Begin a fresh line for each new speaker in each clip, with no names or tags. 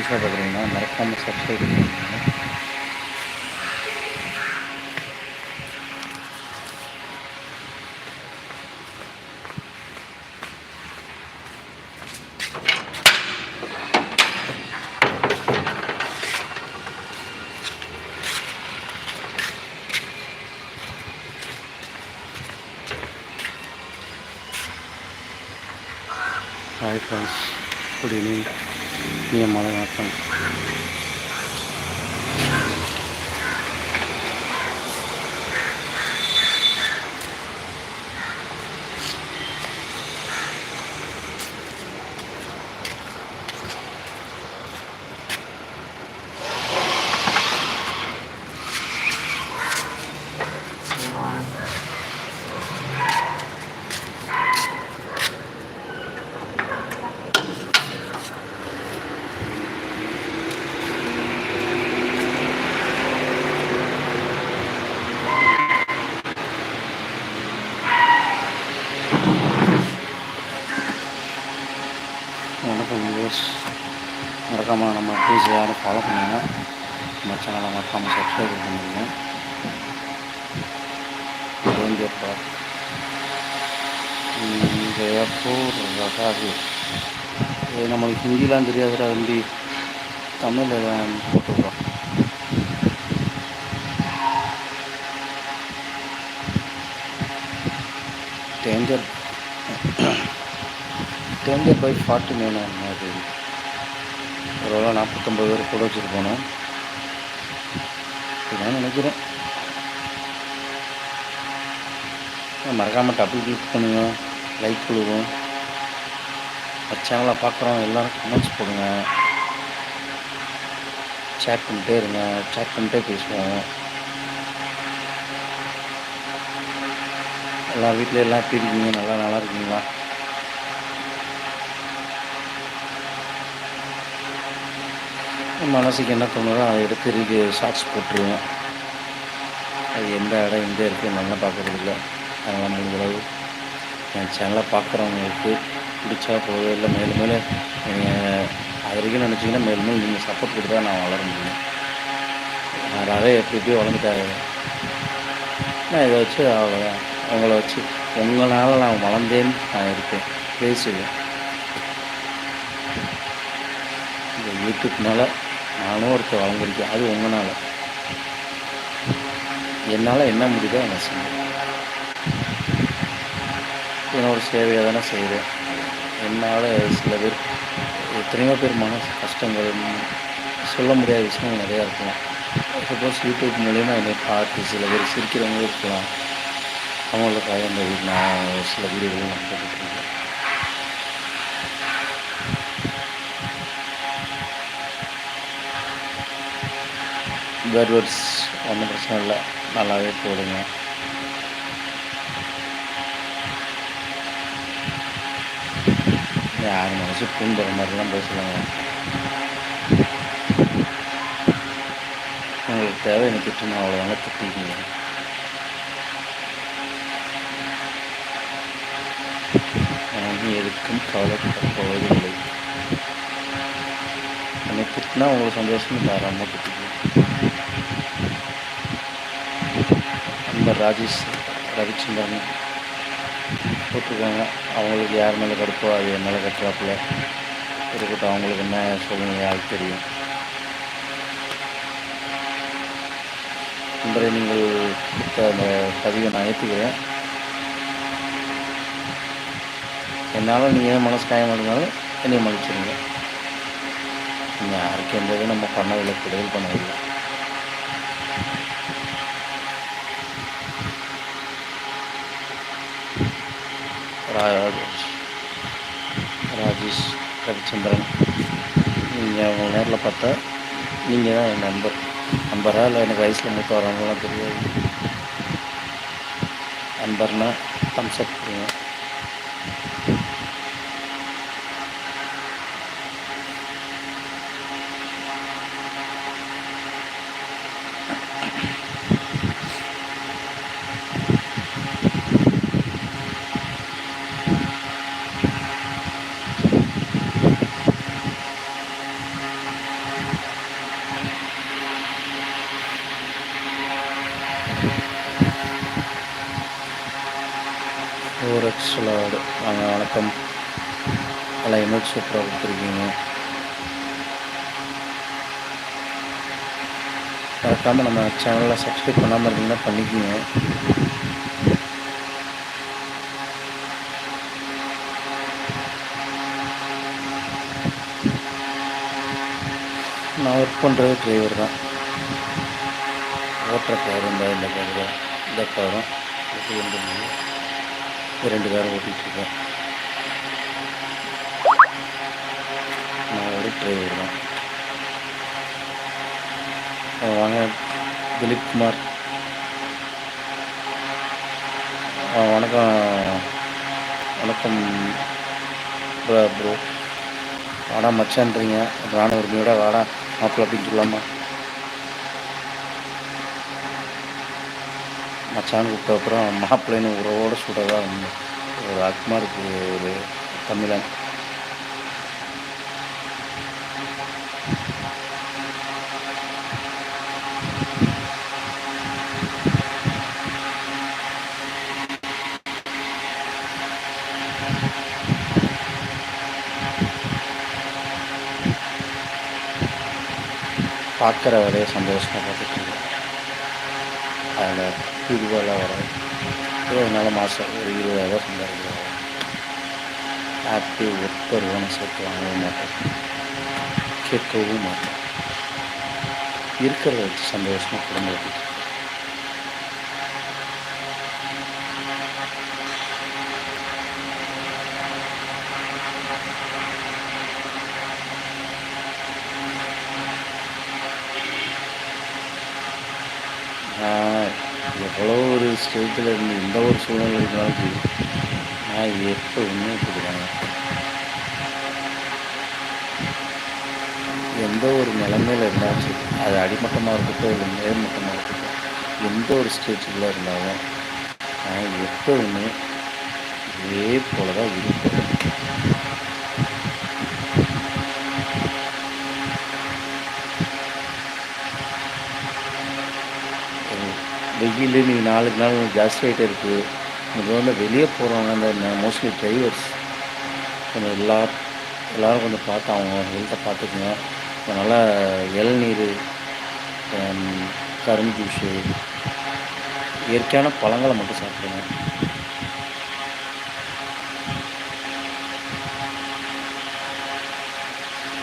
நீங்கள் சேனலை நீங்கள் புதுசாக பார்க்குறீங்கன்னா மறக்காமல் சப்ஸ்கிரைப் பண்ணுங்கள் ஹாய் ஃப்ரெண்ட்ஸ் குட் ஈவினிங் நீ மழை வணக்கம். ப்ளீஸ் யாரும் ஃபாலோ பண்ணுங்கள் நம்ம சேனலை மறக்காமல் சப்ஸ்கிரைப் பண்ணுங்க ஜெயந்தியப்பா ஜெயப்பூர் ரகாவி இது நம்மளுக்கு ஹிந்திலாம் தெரியாதுடா ஹிந்தி தமிழில் தான் போட்டுருக்கோம். Danger danger by forty nine அது நாற்பத்தொம்பது பேர் கூட வச்சுட்டு போனோம். இதுதான் நினைக்கிறேன் மறக்காமல் டபுள் கிளிக் பண்ணுங்க. லைக் கொடுக்கும் சேனலை பார்க்குறோம் எல்லோரும் கமெண்ட்ஸ் போடுங்க. சேட் பண்ணிட்டே இருங்க. சேட் பண்ணிட்டே பேசுவோம். எல்லா வீட்டில் எல்லாம் எப்படி இருக்கீங்க? நல்லா நல்லா இருக்கீங்களா? மனசுக்கு என்ன தோணுதோ அதை எடுத்து ரீதி ஷார்ட்ஸ் போட்டுருவேன் அது எந்த இடம் எங்கே இருக்குது நல்லா பார்க்குறதில்ல அதனால் முடிஞ்சளவு என் சேனலை பார்க்குறவங்களுக்கு பிடிச்சா போதும் இல்லை. மேலும் மேலும் நீங்கள் அது வரைக்கும் நினச்சிங்கன்னா மேலும் மேலும் நீங்கள் சப்போர்ட் கொடுத்தா நான் வளர முடியும். யாராவது எப்படி எப்படி வளர்ந்துட்டாரு நான் இதை வச்சு அவ்வளோதான் அவங்கள வச்சு உங்களால் நான் வளர்ந்தேன்னு நான் இருக்கேன். பேசுவேன் இந்த யூடியூப்னால நானும் ஒருத்தர் வளர்ந்துருக்கேன் அது உங்களால் என்னால் என்ன முடியுதோ என்ன செய்வேன் என்னோடய சேவையை தானே செய்கிறேன் என்னால் சில பேர் எத்தனையோ பேர் மன கஷ்டங்கள் சொல்ல முடியாத விஷயங்கள் நிறையா இருக்கலாம். சப்போஸ் யூடியூப் மூலயமா என்னை பார்த்து சில பேர் சிரிக்கிறவங்களும் இருக்கலாம். அவங்களுக்காக இந்த நான் சில வீடியோகள் நான் போட்டுருக்கேன் பேட் ஒன்றும் பிரச்சனை இல்லை. நல்லாவே போடுங்க. யார் மனசு தூண்டுற மாதிரிலாம் பேசுவாங்க உங்களுக்கு தேவை எனக்கு திட்டணும் அவ்வளோதாங்க திட்டிக்கிங்க. நான் எதுக்கும் கவலைப்பட போவதில்லை. என்னை திட்டினா உங்களுக்கு சந்தோஷம் தாராளமாக திட்டிக்குங்க நண்பர் ராஜேஷ் ரவிச்சந்திரன் போட்டிருக்காங்க. அவங்களுக்கு யார் மேலே கடுப்போ அது என் மேலே கட்டுறாப்புல இருக்கட்டும் அவங்களுக்கு என்ன சொல்லுங்க யாருக்கு தெரியும். நண்பரை நீங்கள் கொடுத்த அந்த பதிவை நான் ஏற்றுக்கிறேன் என்னால் நீங்கள் ஏன் மனசு காயம் இருந்தாலும் என்னை மன்னிச்சிருங்க. நீங்கள் யாருக்கு எந்த இதுவும் நம்ம பண்ணதில்லை கிடையாது பண்ணதில்லை ராஜேஷ் ரவிச்சந்திரன் நீங்கள் அவங்க நேரில் பார்த்தா நீங்கள் தான் என் நண்பர் நண்பராக இல்லை எனக்கு வயசில் மூத்த வரவங்களாம் தெரியாது நண்பர்னால் தம்ஸ் அப் கொடுங்க வணக்கம். எல்லாம் இமேஜ் சூப்பராக கொடுத்துருக்கீங்க. மறக்காமல் நம்ம சேனலில் சப்ஸ்கிரைப் பண்ணாமல் இருந்தீங்கன்னா பண்ணிக்கோங்க. நான் ஒர்க் பண்ணுறது டிரைவர் தான். ஓட்டுற கார் இந்த கார் தான் இந்த காரும் இது ரெண்டு மூணு இது ஓட்டிகிட்ருக்கேன். நான் ஒரு டிரைவர் தான். வாங்க திலீப் குமார். வணக்கம். வணக்கம். Bro bro. வாடா மச்சான்றீங்க. நானும் ஒரு வாடா மாப்பிள்ள அப்படின்னு சொல்லாமா. மச்சான்னு கூப்பிட்ட அப்புறம் மாப்பிள்ளைன்னு உறவோட சுடதான் ஒரு ஒரு இருக்குது ஒரு தமிழன். பார்க்குற வரைய சந்தோஷமாக பார்த்துட்டு அதில் இதுவெல்லாம் வரும். நாள் மாதம் ஒரு இருபதாயிரம் சம்பாதிக்கிறோம் ஆக்டிவ் ஒருத்தர் ஓனம் சேர்த்து வாங்கவும் மாட்டேன். கேட்கவும் மாட்டேன். இருக்கிறத வச்சு சந்தோஷமாக குடும்பம் ஓட்டிட்டு இருக்கேன். நான் எவ்வளோ ஒரு ஸ்டேஜில் இருந்து எந்த ஒரு சூழ்நிலை இருந்தாலும் சரி நான் எப்போவுமே இப்படிதாங்க எந்த ஒரு நிலைமையில் இருந்தாலும் சரி அது அடிமட்டமாக இருக்கட்டும் இல்லை மேல்மட்டமாக இருக்கட்டும் எந்த ஒரு ஸ்டேஜில் இருந்தாலும் நான் எப்போவுமே இதே போல தான் இருப்பேன். வெயில் நீ நாளுக்கு நாள் ஜாஸ்தியாகிட்டே இருக்குது உங்களுக்கு வந்து வெளியே போகிறவங்க அந்த மோஸ்ட்லி டிரைவர்ஸ் கொஞ்சம் எல்லா எல்லோரும் கொஞ்சம் பார்த்து அவங்க ஹெல்த்தை பார்த்துக்குங்க. அதனால் நல்லா இளநீர் கரும்பு ஜூஸு இயற்கையான பழங்களை மட்டும் சாப்பிடுங்க.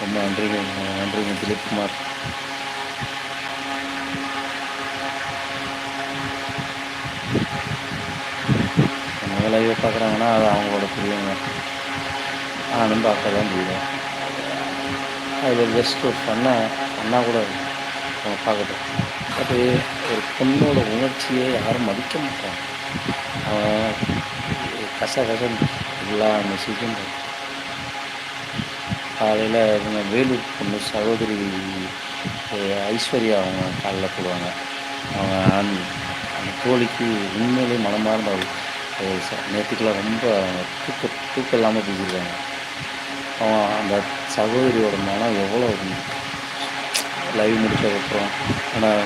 ரொம்ப நன்றிங்க நன்றிங்க திலீப் அவங்க லைவை பார்க்குறாங்கன்னா அது அவங்களோட புரியுங்க நானும் பார்க்க தான் முடியும் அது ஜஸ்ட் ஒரு பண்ணால் பண்ணால் கூட அவங்க பார்க்கட்டும். பட் ஒரு பொண்ணோட உணர்ச்சியை யாரும் மதிக்க மாட்டாங்க. அவன் கச கசன் எல்லா மெசேஜும் காலையில் இவங்க வேலூர் பொண்ணு சகோதரி ஐஸ்வர்யா அவங்க காலைல போடுவாங்க. அவங்க அந்த அந்த தோழிக்கு உண்மையிலேயே மனமார்ந்த ஒரு ஒரு நேற்றுக்கெல்லாம் ரொம்ப தூக்க தூக்கம் இல்லாமல் பேசியிருக்காங்க அவன் அந்த சகோதரியோட மனம் எவ்வளோ லைவ் முடிச்சதுக்கப்புறம். ஆனால்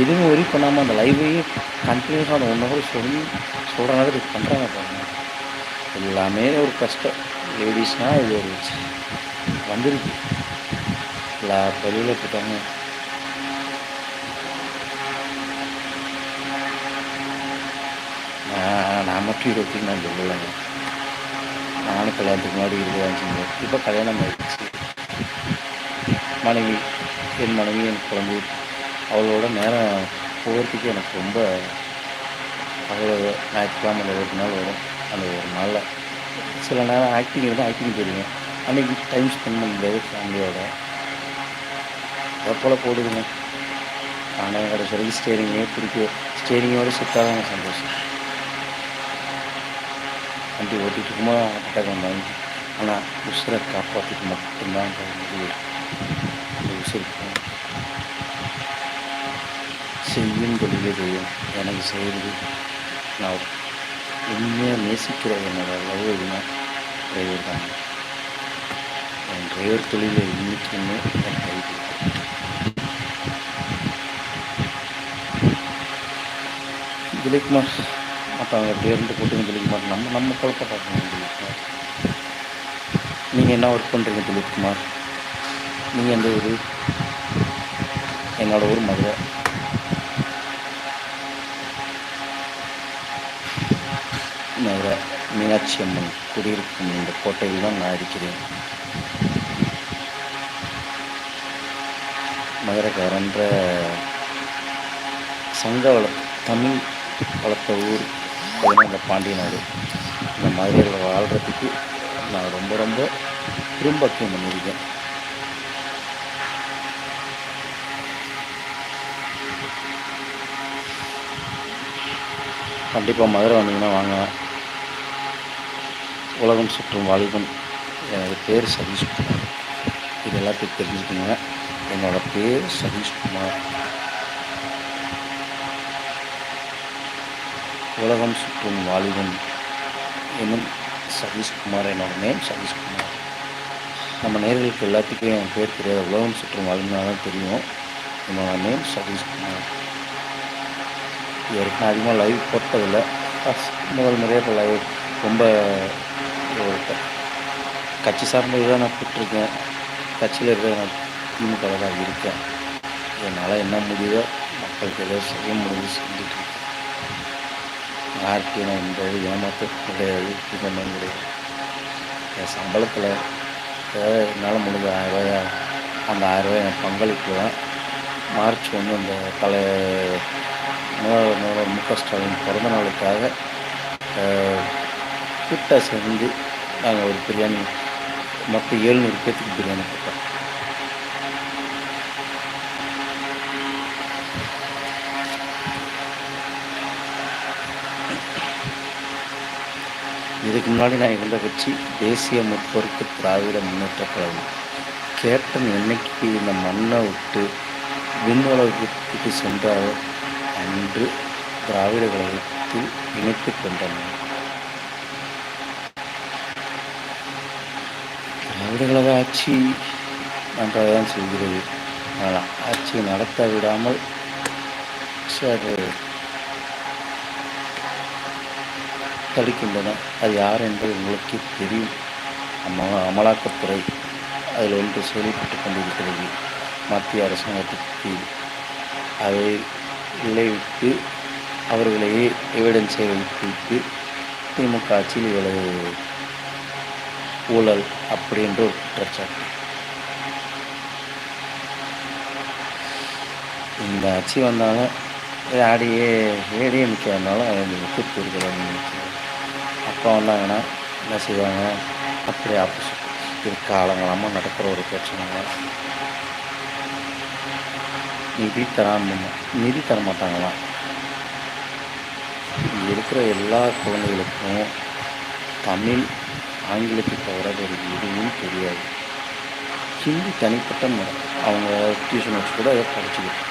எதுவுமே ஒரி பண்ணாமல் அந்த லைவையே கண்டினியூஸாக அந்த ஒன்று கூட சொல்லி சொல்கிற மாதிரி பண்ணுறாங்க பாருங்க. எல்லாமே ஒரு கஷ்டம். லேடிஸ்னால் இது ஒரு வந்துருக்கு. எல்லா பதிவில் போட்டாங்க நான் நான் மட்டும் இருபத்தி நான் சொல்லலைங்க நானும் கல்யாணத்துக்கு முன்னாடி இருபதாம் செஞ்சேன் இப்போ கல்யாணம் ஆயிடுச்சு. மனைவி என் மனைவி எனக்கு குழம்பு அவளோட நேரம் போகிறதுக்கு எனக்கு ரொம்ப அவ்வளோ ஞாயிற்றுக்கிழமை அந்த ஒரு நாள் வரும். அந்த ஒரு நாளில் சில நேரம் ஆக்டிங் இருந்தால் ஆக்டிங் தெரியும் அன்றைக்கி டைம் ஸ்பெண்ட் பண்ண முடியாது ஃபேமிலியோட அதை போல் போடுதுங்க ஆனால் கடைசி வரைக்கும் ஸ்டேரிங்கே பிடிக்கும் ஸ்டேரிங்கோட சுத்தாதாங்க சந்தோஷம். வண்டி ஓட்டிகிட்டு இருக்கும்போது அட்டாக் ஆனால் உசுரை காப்பாற்றிட்டு மட்டும்தான் அந்த முடிவு அந்த உசுருக்கு செய்யும் தொழிலே எனக்கு செய்கிறது நான் உண்மையாக நேசிக்கிற என்னோட லவ் எதுனா டிரைவர் தான். என் டிரைவர் தொழிலை இன்னைக்குமே என் கைது திலீப்குமார் மற்றவங்க பேருந்து போட்டு திலீப்குமார் நம்ம நம்ம குழப்ப பார்க்கணும் திலீப்குமார் நீங்கள் என்ன ஒர்க் பண்ணுறீங்க திலீப்குமார் நீங்கள் எந்த ஊர்? என்னோடய ஊர் மதுரை. மதுரை மீனாட்சி அம்மன் குடியிருக்கும் இந்த கோட்டையில் தான் நான் இருக்கிறேன். மதுரைக்காரன்ற சங்க வள தமிழ் வளர்த்த ஊர் பார்த்தீங்கன்னா இந்த பாண்டிய நாடு. இந்த மதுரையில் வாழ்கிறதுக்கு நான் ரொம்ப ரொம்ப விரும்பக்கியம் பண்ணியிருக்கேன் கண்டிப்பாக மதுரை வந்தீங்கன்னா வாங்க. உலகம் சுற்றும் வாலிபன். எனது பேர் சதீஷ்குமார் இது எல்லாத்தையும் தெரிஞ்சுக்கோங்க. என்னோடய பேர் சதீஷ்குமார் உலகம் சுற்றும் வாலிபன் என்னும் சதீஷ்குமார் என்னோட நேம் சதீஷ்குமார். நம்ம நேர்களுக்கு எல்லாத்துக்கும் என் பேர் தெரியாது உலகம் சுற்றும் வாலிபனாக தான் தெரியும். என்னோட நேம் சதீஷ்குமார். இது அதிகமாக லைவ் போட்டதில்லை. ஃபஸ்ட் முதல் முறையாக இப்போ லைவ் ரொம்ப கட்சி சார்ந்த தான் நான் போட்டிருக்கேன். கட்சியில் இருக்கிற நான் திமுக தான் இருக்கேன். என்னால் என்ன முடியுதோ மக்களுக்கு ஏதோ செய்ய முடியுது செஞ்சுட்டு இருக்கேன். நான் என்பது இது கிடையாது இது கிடையாது என் சம்பளத்தில் என்னால் முடிஞ்ச ஆயிரரூவாயா அந்த ஆயிரரூவா என் பங்களிப்பு தான். மார்ச் ஒன்று அந்த தலை முதல்வர் மு க ஸ்டாலின் பிறந்த நாளுக்காக கிட்ட சேர்ந்து நாங்கள் ஒரு பிரியாணி மொத்தம் ஏழ்நூறு பேர்த்துக்கு பிரியாணி போட்டோம். இதுக்கு முன்னாடி நான் இருந்த கட்சி தேசிய முற்போருக்கு திராவிட முன்னேற்ற கழகம். கேப்டன் என்னைக்கு இந்த மண்ணை விட்டு விண்ணுலகத்துக்கு சென்றாரோ அன்று திராவிட கழகத்தில் இணைத்து கொண்டனர். திராவிட கழக ஆட்சி நன்றாக தான் செய்கிறது ஆனால் ஆட்சியை நடத்த விடாமல் சார் தடுக்கின்றன அது யார் என்பது உங்களுக்கு தெரியும். அம்மா அமலாக்கத்துறை அதில் ஒன்று செயல்பட்டு கொண்டிருக்கிறது. மத்திய அரசாங்கத்திற்கு அதை விளைவித்து அவர்களையே எவிடன்ஸை வைத்து திமுக ஆட்சியில் இவ்வளவு ஊழல் அப்படின்ற ஒரு குற்றச்சாட்டு. இந்த ஆட்சி வந்தாலும் ஆடியே ஏடிஎம்கே வந்தாலும் அவங்களுக்கு இருக்கிறாங்க அப்போ வந்தாங்கன்னா என்ன செய்வாங்க? அப்படி ஆப்போசிட் இது காலங்காலமாக நடக்கிற ஒரு பிரச்சனைங்க. நிதி தராம நிதி தர மாட்டாங்களாம் இங்கே இருக்கிற எல்லா குழந்தைகளுக்கும் தமிழ் ஆங்கிலத்தை தவிர வேறு எதுவும் தெரியாது. ஹிந்தி தனிப்பட்ட முறை அவங்க டியூஷன் வச்சு கூட அதை படிச்சுக்கிட்டு.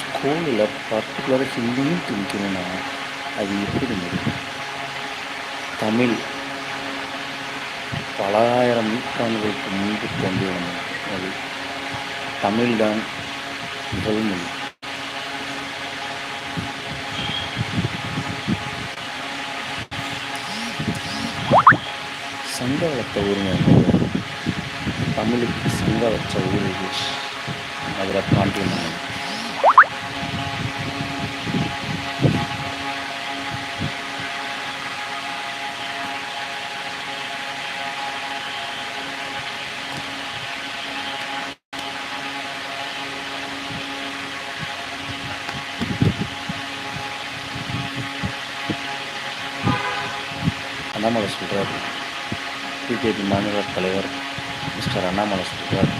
ஸ்கூலில் பர்டிகுலராக ஹிந்தியும் திணிக்கணும்னா அது எப்படி முடியும்? தமிழ் பல ஆயிரம் நூற்றாண்டுகளுக்கு முன்பு தோன்றிய அது. தமிழ்தான் முதல் மொழி. சங்க வளர்த்த உரிமை தமிழுக்கு சங்க வச்ச உரிமை அதில் பாண்டியன் அண்ணாமலை சொல்கிறார் பிஜேபி மாநில தலைவர் மிஸ்டர் அண்ணாமலை சொல்கிறார்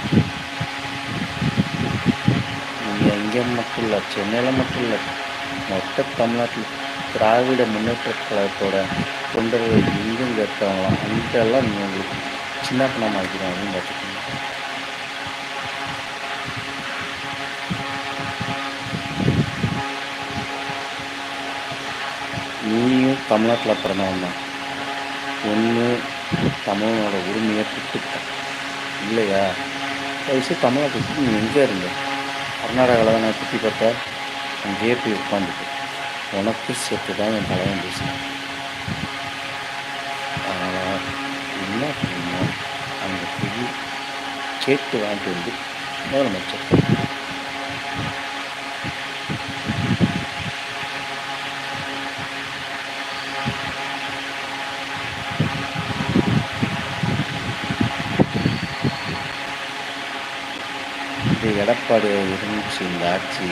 இங்கே இங்கே மட்டும் இல்லை சென்னையில் மட்டும் இல்லை மொத்த தமிழ்நாட்டில் திராவிட முன்னேற்ற கழகத்தோட தொண்டர்கள் எங்கெங்கே இருக்காங்களாம் அங்கெல்லாம் நீங்கள் உங்களுக்கு சின்ன பணமாக இருக்கிறோம் அப்படின்னு பார்த்துக்கோங்க நீயும் தமிழ்நாட்டில் பிறந்தவன் தான் ஒன்று தமிழனோட உரிமையை திட்டுப்பேன் இல்லையா? வயசு தமிழை திட்டு நீ எங்கே இருந்த? கர்நாடகாவில் தான் நான் சுற்றி பார்த்தா அங்கேயே போய் உட்காந்துட்டு உனக்கு சேர்த்து தான் என் தலைவன் பேசினேன். என்ன பண்ணணும்? அந்த கேட்டு வாங்கிட்டு வந்து முதலமைச்சர் இது எடப்பாடி இருந்துச்சு இந்த ஆட்சி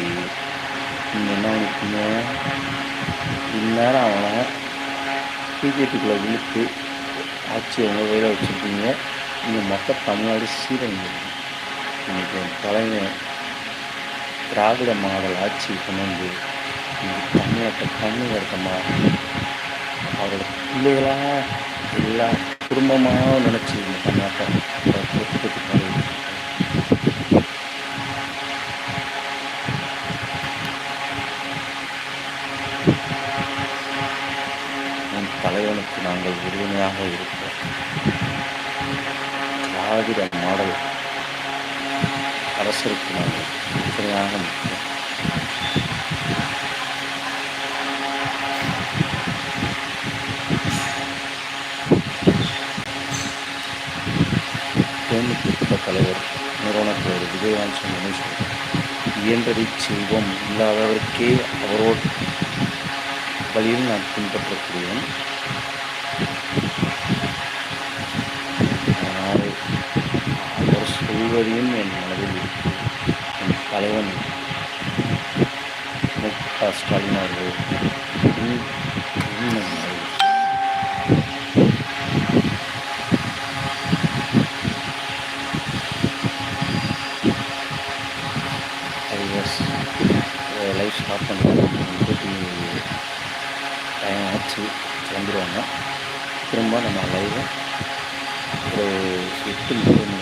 நீங்கள் என்ன பண்ணிட்டீங்க இந்நேரம் அவனை பிஜேபிக்குள்ளே இழுத்து ஆட்சி உங்கள் கையில் வச்சுருக்கீங்க. நீங்கள் மொத்த தமிழ்நாடு சீரங்க இன்னைக்கு தலைவர் திராவிட மாடல் ஆட்சி கொண்டு வந்து இன்னைக்கு தமிழ்நாட்டை கண்ணு வருத்தமாக அவரோட பிள்ளைகளாக எல்லா குடும்பமாக நினச்சி இந்த தமிழ்நாட்டை நம் தலைவனுக்கு நாங்கள் உறுதுணையாக இருப்போம். திராவிட மாடல் அரசருக்கு நாங்கள் உறுதுணையாக நிற்போம். தேமுதிக தலைவர் நிறுவனர் விஜயகாந்த் சொன்னதை சொல்றேன் இயன்றதை செய்வோம். இல்லாதவருக்கே அவரோடு வழியில் நான் பின்பற்றக்கூடியவன் அதனால் அவர் சொல்வதையும் என் மனதில் என் தலைவன் மு க ஸ்டாலின் அவர்கள். கிளம்பிடுவாங்க திரும்ப நம்ம லைவை ஒரு எட்டு முப்பது